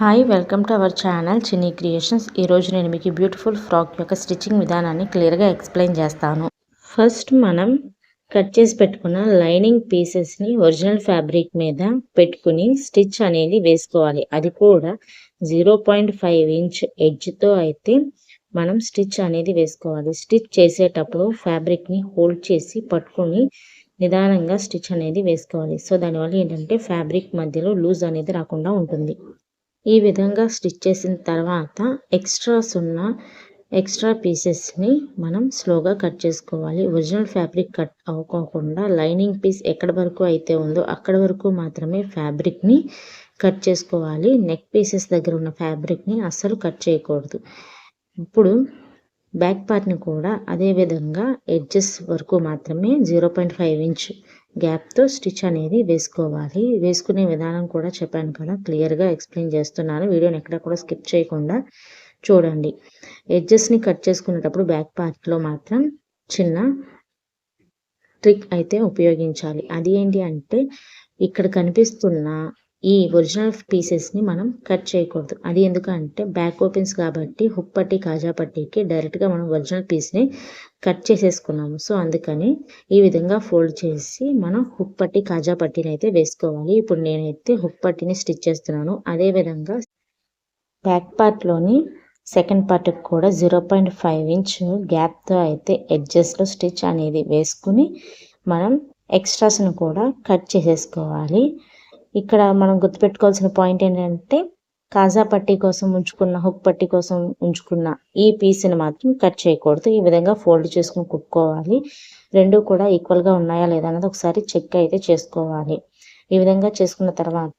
Hi welcome to our channel Chinni creations. ఈరోజు నేను మీకు బ్యూటిఫుల్ ఫ్రాక్ యొక్క స్టిచ్చింగ్ విధానాన్ని క్లియర్గా ఎక్స్ప్లెయిన్ చేస్తాను. ఫస్ట్ మనం కట్ చేసి పెట్టుకున్న లైనింగ్ పీసెస్ని ఒరిజినల్ ఫ్యాబ్రిక్ మీద పెట్టుకుని స్టిచ్ అనేది వేసుకోవాలి. అది కూడా జీరో పాయింట్ ఫైవ్ ఇంచ్ ఎడ్జ్తో అయితే మనం స్టిచ్ అనేది వేసుకోవాలి. స్టిచ్ చేసేటప్పుడు ఫ్యాబ్రిక్ని హోల్డ్ చేసి పట్టుకొని నిదానంగా స్టిచ్ అనేది వేసుకోవాలి. సో దానివల్ల ఏంటంటే ఫ్యాబ్రిక్ మధ్యలో లూజ్ అనేది రాకుండా ఉంటుంది. ఈ విధంగా స్టిచ్ చేసిన తర్వాత ఎక్స్ట్రాస్ ఉన్న ఎక్స్ట్రా పీసెస్ని మనం స్లోగా కట్ చేసుకోవాలి. ఒరిజినల్ ఫ్యాబ్రిక్ కట్ అవ్వకోకుండా లైనింగ్ పీస్ ఎక్కడి వరకు అయితే ఉందో అక్కడ వరకు మాత్రమే ఫ్యాబ్రిక్ని కట్ చేసుకోవాలి. నెక్ పీసెస్ దగ్గర ఉన్న ఫ్యాబ్రిక్ని అస్సలు కట్ చేయకూడదు. ఇప్పుడు బ్యాక్ పార్ట్ని కూడా అదే విధంగా ఎడ్జెస్ వరకు మాత్రమే జీరో పాయింట్ ఫైవ్ ఇంచ్ గ్యాప్తో స్టిచ్ అనేది వేసుకోవాలి. వేసుకునే విధానం కూడా చెప్పాను కదా క్లియర్గా ఎక్స్ప్లెయిన్ చేస్తున్నాను. వీడియోని ఎక్కడ కూడా స్కిప్ చేయకుండా చూడండి. ఎడ్జెస్ని కట్ చేసుకునేటప్పుడు బ్యాక్ పార్ట్లో మాత్రం చిన్న ట్రిక్ అయితే ఉపయోగించాలి. అది ఏంటి అంటే ఇక్కడ కనిపిస్తున్న ఈ ఒరిజినల్ పీసెస్ని మనం కట్ చేయకూడదు. అది ఎందుకంటే బ్యాక్ ఓపెన్స్ కాబట్టి హుక్ పట్టి కాజా పట్టీకి డైరెక్ట్గా మనం ఒరిజినల్ పీస్ని కట్ చేసేసుకున్నాము. సో అందుకని ఈ విధంగా ఫోల్డ్ చేసి మనం హుక్ పట్టి కాజా పట్టీని అయితే వేసుకోవాలి. ఇప్పుడు నేనైతే హుక్ పట్టీని స్టిచ్ చేస్తున్నాను. అదే విధంగా బ్యాక్ పార్ట్లోని సెకండ్ పార్ట్కి కూడా జీరో పాయింట్ ఫైవ్ ఇంచ్ గ్యాప్తో అయితే ఎడ్జెస్లో స్టిచ్ అనేది వేసుకుని మనం ఎక్స్ట్రాస్ని కూడా కట్ చేసేసుకోవాలి. ఇక్కడ మనం గుర్తుపెట్టుకోవాల్సిన పాయింట్ ఏంటంటే కాజా పట్టీ కోసం ఉంచుకున్న హుక్ పట్టీ కోసం ఉంచుకున్న ఈ పీస్ని మాత్రం కట్ చేయకూడదు. ఈ విధంగా ఫోల్డ్ చేసుకుని కుట్టుకోవాలి. రెండు కూడా ఈక్వల్గా ఉన్నాయా లేదా అన్నది ఒకసారి చెక్ అయితే చేసుకోవాలి. ఈ విధంగా చేసుకున్న తర్వాత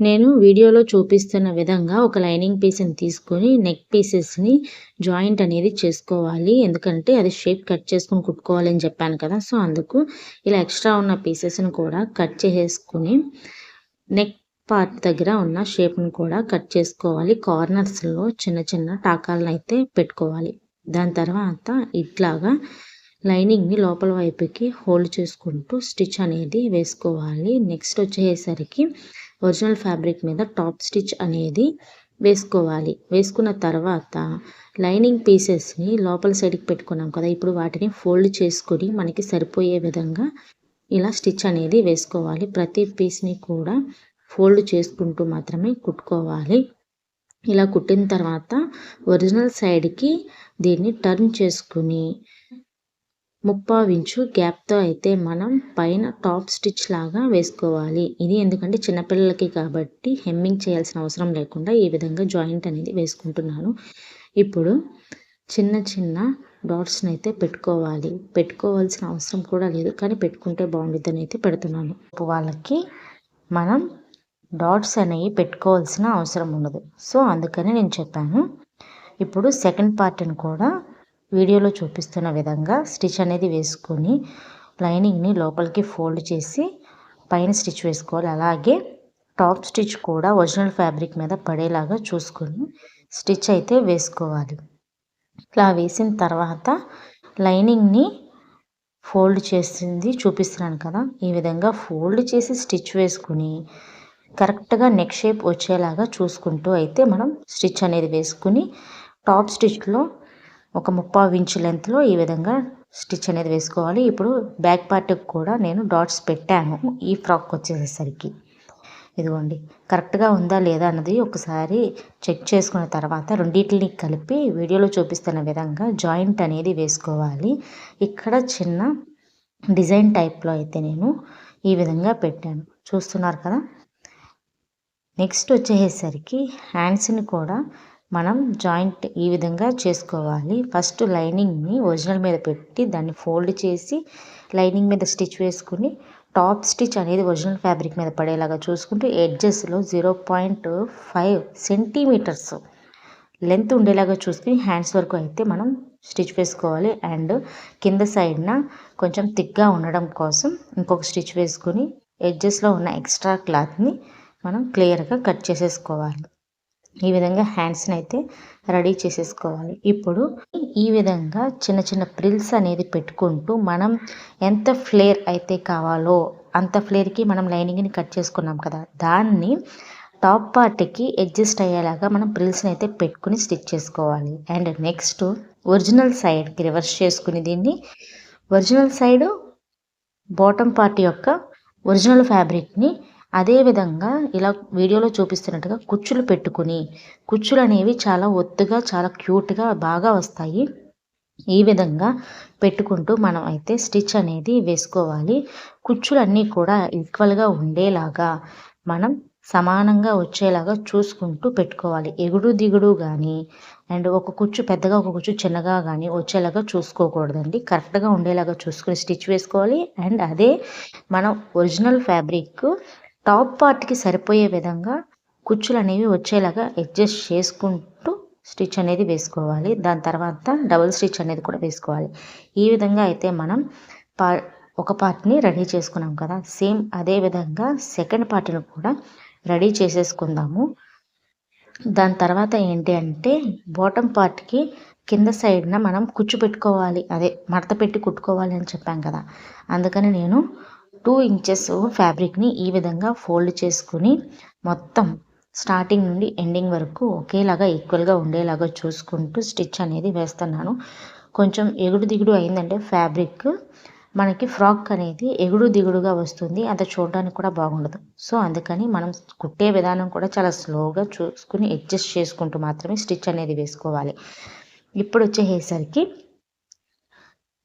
నేను వీడియోలో చూపిస్తున్న విధంగా ఒక లైనింగ్ పీస్ని తీసుకొని నెక్ పీసెస్ని జాయింట్ అనేది చేసుకోవాలి. ఎందుకంటే అది షేప్ కట్ చేసుకుని కుట్టుకోవాలని చెప్పాను కదా సో అందుకు ఇలా ఎక్స్ట్రా ఉన్న పీసెస్ని కూడా కట్ చేసేసుకుని నెక్ పార్ట్ దగ్గర ఉన్న షేప్ని కూడా కట్ చేసుకోవాలి. కార్నర్స్లో చిన్న చిన్న టాకాలను అయితే పెట్టుకోవాలి. దాని తర్వాత ఇట్లాగా లైనింగ్ని లోపల వైపుకి హోల్డ్ చేసుకుంటూ స్టిచ్ అనేది వేసుకోవాలి. నెక్స్ట్ వచ్చేసరికి ఒరిజినల్ ఫ్యాబ్రిక్ మీద టాప్ స్టిచ్ అనేది వేసుకోవాలి. వేసుకున్న తర్వాత లైనింగ్ పీసెస్ని లోపల సైడ్కి పెట్టుకున్నాం కదా ఇప్పుడు వాటిని ఫోల్డ్ చేసుకొని మనకి సరిపోయే విధంగా ఇలా స్టిచ్ అనేది వేసుకోవాలి. ప్రతి పీస్ని కూడా ఫోల్డ్ చేసుకుంటూ మాత్రమే కుట్టుకోవాలి. ఇలా కుట్టిన తర్వాత ఒరిజినల్ సైడ్కి దీన్ని టర్న్ చేసుకుని ముప్పావించు గ్యాప్తో అయితే మనం పైన టాప్ స్టిచ్ లాగా వేసుకోవాలి. ఇది ఎందుకంటే చిన్నపిల్లలకి కాబట్టి హెమ్మింగ్ చేయాల్సిన అవసరం లేకుండా ఈ విధంగా జాయింట్ అనేది వేసుకుంటున్నాను. ఇప్పుడు చిన్న చిన్న డాట్స్ని అయితే పెట్టుకోవాలి. పెట్టుకోవాల్సిన అవసరం కూడా లేదు కానీ పెట్టుకుంటే బాగుంటుందని అయితే పెడుతున్నాను. వాళ్ళకి మనం డాట్స్ అనేవి పెట్టుకోవాల్సిన అవసరం ఉండదు. సో అందుకని నేను చెప్పాను. ఇప్పుడు సెకండ్ పార్ట్ని కూడా వీడియోలో చూపిస్తున్న విధంగా స్టిచ్ అనేది వేసుకొని లైనింగ్ని లోపలికి ఫోల్డ్ చేసి పైన స్టిచ్ వేసుకోవాలి. అలాగే టాప్ స్టిచ్ కూడా ఒరిజినల్ ఫ్యాబ్రిక్ మీద పడేలాగా చూసుకొని స్టిచ్ అయితే వేసుకోవాలి. ఇలా వేసిన తర్వాత లైనింగ్ని ఫోల్డ్ చేసింది చూపిస్తున్నాను కదా. ఈ విధంగా ఫోల్డ్ చేసి స్టిచ్ వేసుకుని కరెక్ట్గా నెక్ షేప్ వచ్చేలాగా చూసుకుంటూ అయితే మనం స్టిచ్ అనేది వేసుకుని టాప్ స్టిచ్లో ఒక ముప్పై ఇంచు లెంత్లో ఈ విధంగా స్టిచ్ అనేది వేసుకోవాలి. ఇప్పుడు బ్యాక్ పార్ట్కి కూడా నేను డాట్స్ పెట్టాను. ఈ ఫ్రాక్ వచ్చేసరికి ఇదిగోండి. కరెక్ట్గా ఉందా లేదా అన్నది ఒకసారి చెక్ చేసుకున్న తర్వాత రెండింటిని కలిపి వీడియోలో చూపిస్తున్న విధంగా జాయింట్ అనేది వేసుకోవాలి. ఇక్కడ చిన్న డిజైన్ టైప్లో అయితే నేను ఈ విధంగా పెట్టాను. చూస్తున్నారు కదా? నెక్స్ట్ వచ్చేసరికి హ్యాండ్స్ని కూడా మనం జాయింట్ ఈ విధంగా చేసుకోవాలి. ఫస్ట్ లైనింగ్ని ఒరిజినల్ మీద పెట్టి దాన్ని ఫోల్డ్ చేసి లైనింగ్ మీద స్టిచ్ వేసుకుని టాప్ స్టిచ్ అనేది ఒరిజినల్ ఫ్యాబ్రిక్ మీద పడేలాగా చూసుకుంటూ ఎడ్జెస్లో zero point five centimetres length ఉండేలాగా చూసుకుని హ్యాండ్స్ వరకు అయితే మనం స్టిచ్ వేసుకోవాలి. అండ్ కింద సైడ్న కొంచెం థిక్గా ఉండడం కోసం ఇంకొక స్టిచ్ వేసుకుని ఎడ్జెస్లో ఉన్న ఎక్స్ట్రా క్లాత్ని మనం క్లియర్గా కట్ చేసేసుకోవాలి. ఈ విధంగా హ్యాండ్స్ని అయితే రెడీ చేసేసుకోవాలి. ఇప్పుడు ఈ విధంగా చిన్న చిన్న ప్రిల్స్ అనేది పెట్టుకుంటూ మనం ఎంత ఫ్లేర్ అయితే కావాలో అంత ఫ్లేర్కి మనం లైనింగ్ని కట్ చేసుకున్నాం కదా దాన్ని టాప్ పార్ట్కి అడ్జస్ట్ అయ్యేలాగా మనం ప్రిల్స్ని అయితే పెట్టుకుని స్టిచ్ చేసుకోవాలి. అండ్ నెక్స్ట్ ఒరిజినల్ సైడ్కి రివర్స్ చేసుకుని దీన్ని ఒరిజినల్ సైడ్ బాటమ్ పార్ట్ యొక్క ఒరిజినల్ ఫ్యాబ్రిక్ని అదేవిధంగా ఇలా వీడియోలో చూపిస్తున్నట్టుగా కుచ్చులు పెట్టుకుని కుచ్చులు అనేవి చాలా ఒత్తుగా చాలా క్యూట్గా బాగా వస్తాయి. ఈ విధంగా పెట్టుకుంటూ మనం అయితే స్టిచ్ అనేది వేసుకోవాలి. కుచ్చులన్నీ కూడా ఈక్వల్గా ఉండేలాగా మనం సమానంగా వచ్చేలాగా చూసుకుంటూ పెట్టుకోవాలి. ఎగుడు దిగుడు కానీ అండ్ ఒక కుచ్చు పెద్దగా ఒక కుచ్చు చిన్నగా కానీ వచ్చేలాగా చూసుకోకూడదండి. కరెక్ట్గా ఉండేలాగా చూసుకుని స్టిచ్ వేసుకోవాలి. అండ్ అదే మనం ఒరిజినల్ ఫ్యాబ్రిక్ టాప్ పార్ట్కి సరిపోయే విధంగా కుచ్చులు అనేవి వచ్చేలాగా అడ్జస్ట్ చేసుకుంటూ స్టిచ్ అనేది వేసుకోవాలి. దాని తర్వాత డబుల్ స్టిచ్ అనేది కూడా వేసుకోవాలి. ఈ విధంగా అయితే మనం పా ఒక పార్ట్ని రెడీ చేసుకున్నాం కదా. సేమ్ అదే విధంగా సెకండ్ పార్ట్ని కూడా రెడీ చేసేసుకుందాము. దాని తర్వాత ఏంటి అంటే బాటమ్ పార్ట్కి కింద సైడ్న మనం కుచ్చు పెట్టుకోవాలి. అదే మడత పెట్టి కుట్టుకోవాలి అని చెప్పాం కదా. అందుకని నేను టూ ఇంచెస్ ఫ్యాబ్రిక్ని ఈ విధంగా ఫోల్డ్ చేసుకుని మొత్తం స్టార్టింగ్ నుండి ఎండింగ్ వరకు ఒకేలాగా ఈక్వల్గా ఉండేలాగా చూసుకుంటూ స్టిచ్ అనేది వేస్తున్నాను. కొంచెం ఎగుడు దిగుడు అయిందంటే ఫ్యాబ్రిక్ మనకి ఫ్రాక్ అనేది ఎగుడు దిగుడుగా వస్తుంది. అంత చూడడానికి కూడా బాగుండదు. సో అందుకని మనం కుట్టే విధానం కూడా చాలా స్లోగా చూసుకుని అడ్జస్ట్ చేసుకుంటూ మాత్రమే స్టిచ్ అనేది వేసుకోవాలి. ఇప్పుడు వచ్చేసరికి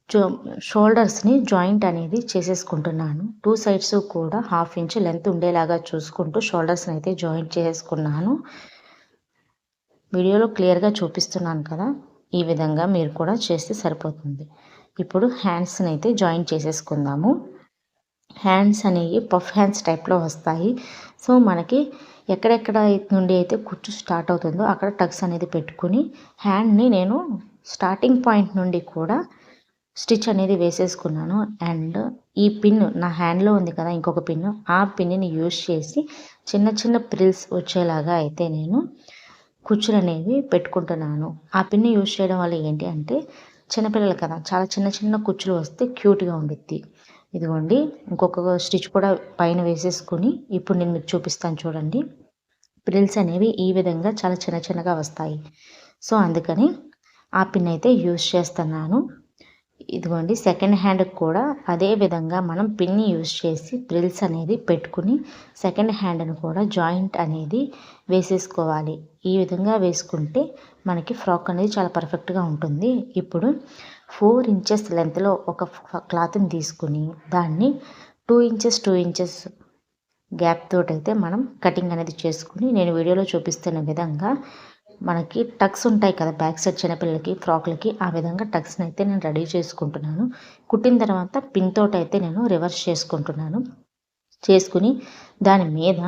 జో షోల్డర్స్ని జాయింట్ అనేది చేసేసుకుంటున్నాను. టూ సైడ్స్ కూడా హాఫ్ ఇంచ్ లెంత్ ఉండేలాగా చూసుకుంటూ షోల్డర్స్ని అయితే జాయింట్ చేసుకున్నాను వీడియోలో క్లియర్గా చూపిస్తున్నాను కదా ఈ విధంగా మీరు కూడా చేస్తే సరిపోతుంది. ఇప్పుడు హ్యాండ్స్ని అయితే జాయింట్ చేసేసుకుందాము. హ్యాండ్స్ అనేవి పఫ్ హ్యాండ్స్ టైప్లో వస్తాయి. సో మనకి ఎక్కడెక్కడ నుండి అయితే కుచ్చు స్టార్ట్ అవుతుందో అక్కడ టక్స్ అనేది పెట్టుకుని హ్యాండ్ని నేను స్టార్టింగ్ పాయింట్ నుండి కూడా స్టిచ్ అనేది వేసేసుకున్నాను. అండ్ ఈ పిన్ నా హ్యాండ్లో ఉంది కదా ఇంకొక పిన్. ఆ పిన్ని యూజ్ చేసి చిన్న చిన్న ప్రిల్స్ వచ్చేలాగా అయితే నేను కుచ్చులు అనేవి పెట్టుకుంటున్నాను. ఆ పిన్ని యూజ్ చేయడం వల్ల ఏంటి అంటే చిన్నపిల్లలు కదా చాలా చిన్న చిన్న కుచ్చులు వస్తే క్యూట్గా ఉండిద్ది. ఇదిగోండి ఇంకొక స్టిచ్ కూడా పైన వేసేసుకుని ఇప్పుడు నేను మీకు చూపిస్తాను చూడండి. ప్రిల్స్ అనేవి ఈ విధంగా చాలా చిన్న చిన్నగా వస్తాయి. సో అందుకని ఆ పిన్ అయితే యూజ్ చేస్తున్నాను. ఇదిగోండి సెకండ్ హ్యాండ్కి కూడా అదే విధంగా మనం పిన్ని యూజ్ చేసి ప్రిల్స్ అనేది పెట్టుకుని సెకండ్ హ్యాండ్ని కూడా జాయింట్ అనేది వేసేసుకోవాలి. ఈ విధంగా వేసుకుంటే మనకి ఫ్రాక్ అనేది చాలా పర్ఫెక్ట్గా ఉంటుంది. ఇప్పుడు ఫోర్ ఇంచెస్ లెంత్లో ఒక క్లాత్ని తీసుకుని దాన్ని two inches two inches gap తోటైతే మనం కటింగ్ అనేది చేసుకుని నేను వీడియోలో చూపిస్తున్న విధంగా మనకి టక్స్ ఉంటాయి కదా బ్యాక్ సైడ్ చిన్నపిల్లలకి ఫ్రాక్లకి ఆ విధంగా టక్స్ని అయితే నేను రెడీ చేసుకుంటున్నాను. కుట్టిన తర్వాత పిన్ తోట అయితే నేను రివర్స్ చేసుకుంటున్నాను. చేసుకుని దాని మీద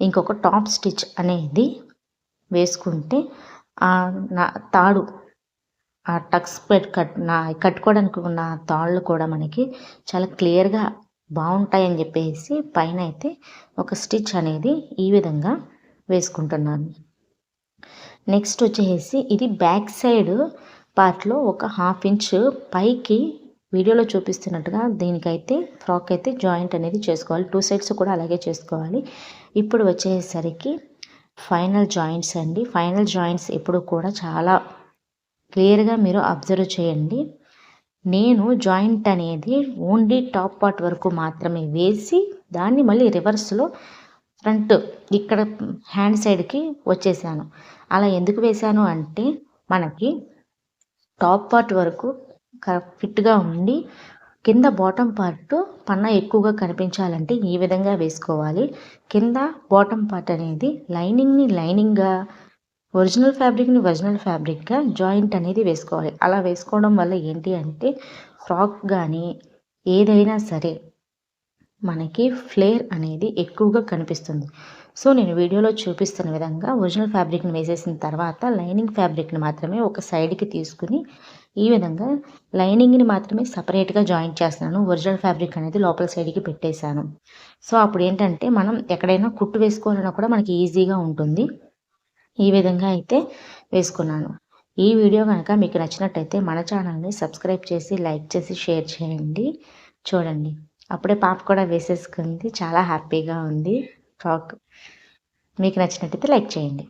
ఇంకొక టాప్ స్టిచ్ అనేది వేసుకుంటే నా తాడు ఆ టక్స్ పెట్ కట్ నా కట్టుకోవడానికి ఉన్న తాళ్ళు కూడా మనకి చాలా క్లియర్గా బాగుంటాయని చెప్పేసి పైన అయితే ఒక స్టిచ్ అనేది ఈ విధంగా వేసుకుంటున్నాను. నెక్స్ట్ వచ్చేసి ఇది బ్యాక్ సైడ్ పార్ట్లో ఒక హాఫ్ ఇంచ్ పైకి వీడియోలో చూపిస్తున్నట్టుగా దీనికైతే ఫ్రాక్ అయితే జాయింట్ అనేది చేసుకోవాలి. టూ సైడ్స్ కూడా అలాగే చేసుకోవాలి. ఇప్పుడు వచ్చేసరికి ఫైనల్ జాయింట్స్ అండి. ఫైనల్ జాయింట్స్ ఎప్పుడు కూడా చాలా క్లియర్గా మీరు అబ్జర్వ్ చేయండి. నేను జాయింట్ అనేది ఓన్లీ టాప్ పార్ట్ వరకు మాత్రమే వేసి దాన్ని మళ్ళీ రివర్స్లో ఫ్రంట్ ఇక్కడ హ్యాండ్ సైడ్కి వచ్చేసాను. అలా ఎందుకు వేశాను అంటే మనకి టాప్ పార్ట్ వరకు ఫిట్గా ఉండి కింద బాటమ్ పార్ట్ పన్న ఎక్కువగా కనిపించాలంటే ఈ విధంగా వేసుకోవాలి. కింద బాటమ్ పార్ట్ అనేది లైనింగ్ని లైనింగ్గా ఒరిజినల్ ఫ్యాబ్రిక్ని ఒరిజినల్ ఫ్యాబ్రిక్గా జాయింట్ అనేది వేసుకోవాలి. అలా వేసుకోవడం వల్ల ఏంటి అంటే ఫ్రాక్ కానీ ఏదైనా సరే మనకి ఫ్లేర్ అనేది ఎక్కువగా కనిపిస్తుంది. సో నేను వీడియోలో చూపిస్తున్న విధంగా ఒరిజినల్ ఫ్యాబ్రిక్ని వేసేసిన తర్వాత లైనింగ్ ఫ్యాబ్రిక్ని మాత్రమే ఒక సైడ్కి తీసుకుని ఈ విధంగా లైనింగ్ని మాత్రమే సపరేట్గా జాయింట్ చేస్తున్నాను. ఒరిజినల్ ఫ్యాబ్రిక్ అనేది లోపల సైడ్కి పెట్టేశాను. సో అప్పుడు ఏంటంటే మనం ఎక్కడైనా కుట్టు వేసుకోవాలన్నా కూడా మనకి ఈజీగా ఉంటుంది. ఈ విధంగా అయితే వేసుకున్నాను. ఈ వీడియో కనుక మీకు నచ్చినట్టయితే మన ఛానల్ని సబ్స్క్రైబ్ చేసి లైక్ చేసి షేర్ చేయండి. చూడండి. అప్పుడే పాప కూడా వేసేసుకుంది. చాలా హ్యాపీగా ఉంది. ఫ్రాక్ మీకు నచ్చినట్టయితే లైక్ చేయండి.